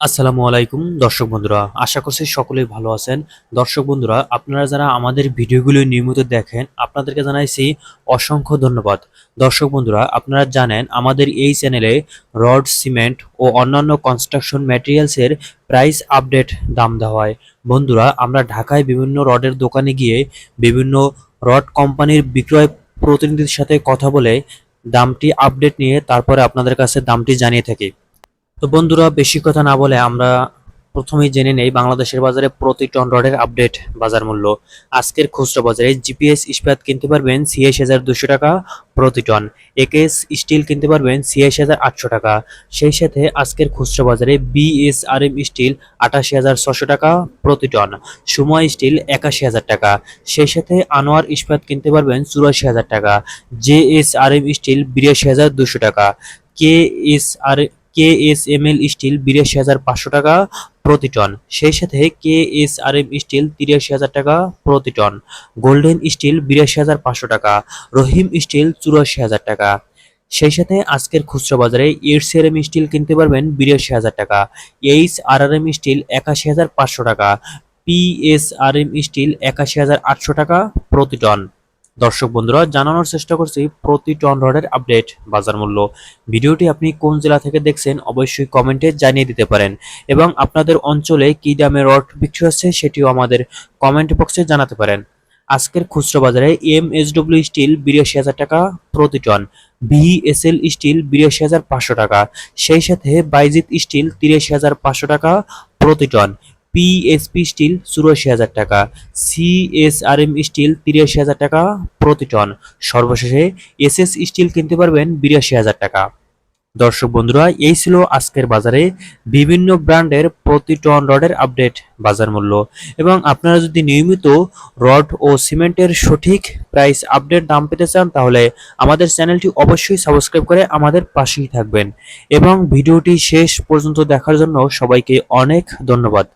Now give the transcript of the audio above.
আসসালামু আলাইকুম, দর্শক বন্ধুরা। আশা করছি সকলেই ভালো আছেন। দর্শক বন্ধুরা, আপনারা যারা আমাদের ভিডিওগুলো নিয়মিত দেখেন, আপনাদেরকে জানাইছি অসংখ্য ধন্যবাদ। দর্শক বন্ধুরা, আপনারা জানেন, আমাদের এই চ্যানেলে রড, সিমেন্ট ও অন্যান্য কনস্ট্রাকশন ম্যাটেরিয়ালসের প্রাইস আপডেট দাম দেওয়া হয়। বন্ধুরা, আমরা ঢাকায় বিভিন্ন রডের দোকানে গিয়ে বিভিন্ন রড কোম্পানির বিক্রয় প্রতিনিধির সাথে কথা বলে দামটি আপডেট নিয়ে তারপরে আপনাদের কাছে দামটি জানিয়ে থাকি। তো বন্ধুরা, বেশি কথা না বলে আমরা প্রথমেই জেনে নেই বাংলাদেশের বাজারে প্রতি টন রডের আপডেট বাজার মূল্য। আজকের খুচরা বাজারে জিপিএস ইস্পাত কিনতে পারবেন ছিয়াশি হাজার দুশো টাকা প্রতি টন। একেএস স্টিল কিনতে পারবেন ছিয়াশি হাজার আটশো টাকা। সেই সাথে আজকের খুচরা বাজারে বিএসআরএম স্টিল আটাশি হাজার ছশো টাকা প্রতি টন। সুমা স্টিল একাশি হাজার টাকা। সেই সাথে আনোয়ার ইস্পাত কিনতে পারবেন চুরাশি হাজার টাকা। জেএসআরএম স্টিল বিরাশি হাজার দুশো টাকা। K S R K S M L steel বিরাশি হাজার পাঁচশো টাকা প্রতি টন। সেই সাথে K S R M steel তিরাশি হাজার টাকা প্রতি টন। গোল্ডেন স্টিল বিরাশি হাজার পাঁচশো টাকা। রহিম স্টিল চুরাশি হাজার টাকা। সেই সাথে আজকের খুচরা বাজারে আর এম স্টিল কিনতে পারবেন বিরাশি হাজার টাকা। H R R M steel একাশি হাজার পাঁচশো টাকা। P S R M steel একাশি হাজার আটশো টাকা প্রতি টন। দর্শক বন্ধুরা, জানানোর চেষ্টা করছি প্রতি টন রডের আপডেট বাজার মূল্য। ভিডিওটি আপনি কোন জেলা থেকে দেখছেন অবশ্যই কমেন্টে জানিয়ে দিতে পারেন। এবং আপনাদের অঞ্চলে কি দামে রড বিক্রি হচ্ছে সেটিও আমাদের কমেন্ট বক্সে জানাতে পারেন। আজকের খুচরো বাজারে এম এস ডব্লিউ স্টিল বিরাশি হাজার টাকা প্রতি টন বিএসএল স্টিল বিরাশি হাজার পাঁচশো টাকা, সেই সাথে বাইজিত স্টিল তিরাশি হাজার পাঁচশো টাকা প্রতি টন পিএসপি স্টিল চুরাশি হাজার টাকা সিএসআরএম স্টিল তিরাশি হাজার টাকা প্রতি টন সর্বশেষে এসএস স্টিল কিনতে পারবেন বিরাশি হাজার টাকা। দর্শক বন্ধুরা, এই ছিল আজকের বাজারে বিভিন্ন ব্র্যান্ডের প্রতি টন রডের আপডেট বাজার মূল্য। এবং আপনারা যদি নিয়মিত রড ও সিমেন্টের সঠিক প্রাইস আপডেট দাম পেতে চান, তাহলে আমাদের চ্যানেলটি অবশ্যই সাবস্ক্রাইব করে আমাদের পাশেই থাকবেন। এবং ভিডিওটি শেষ পর্যন্ত দেখার জন্য সবাইকে অনেক ধন্যবাদ।